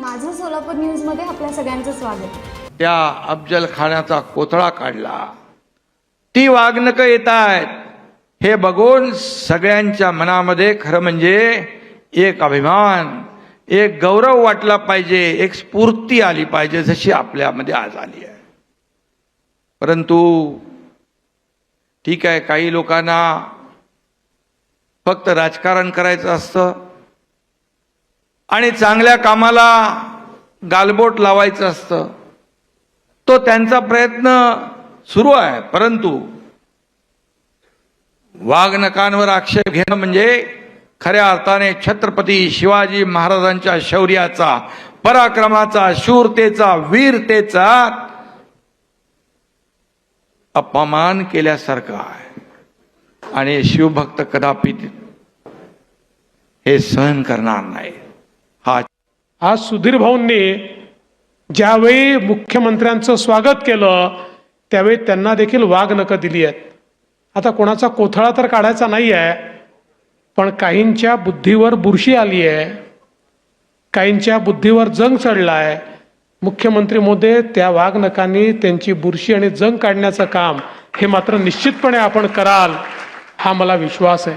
सोलापूर न्यूजमध्ये आपल्या सगळ्यांचं स्वागत. त्या अफजल खानाचा कोथळा काढला. ती वागणकं येत आहेत हे बघून सगळ्यांच्या मनामध्ये खरं म्हणजे एक अभिमान एक गौरव वाटला पाहिजे एक स्फूर्ती आली पाहिजे जशी आपल्यामध्ये आज आली आहे. परंतु ठीक आहे काही लोकांना फक्त राजकारण करायचं असतं. आणि चांगल्या कामाला गालबोट लावायचं असतं. तो त्यांचा प्रयत्न सुरू आहे परंतु वाघनकांवर आक्षेप घेणं म्हणजे खऱ्या अर्थाने छत्रपती शिवाजी महाराजांच्या शौर्याचा पराक्रमाचा शूरतेचा वीरतेचा अपमान केल्यासारखं आहे. आणि शिवभक्त कदापि हे सहन करणार नाही आज सुधीर भाऊंनी ज्यावेळी मुख्यमंत्र्यांचं स्वागत केलं त्यावेळी त्यांना देखील वाघ नकं दिली आहेत. आता कोणाचा कोथळा तर काढायचा नाही आहे पण काहींच्या बुद्धीवर बुरशी आली आहे काहींच्या बुद्धीवर जंग चढला आहे मुख्यमंत्री मोदी त्या वाघनकांनी त्यांची बुरशी आणि जंग काढण्याचं काम हे मात्र निश्चितपणे आपण कराल हा मला विश्वास आहे.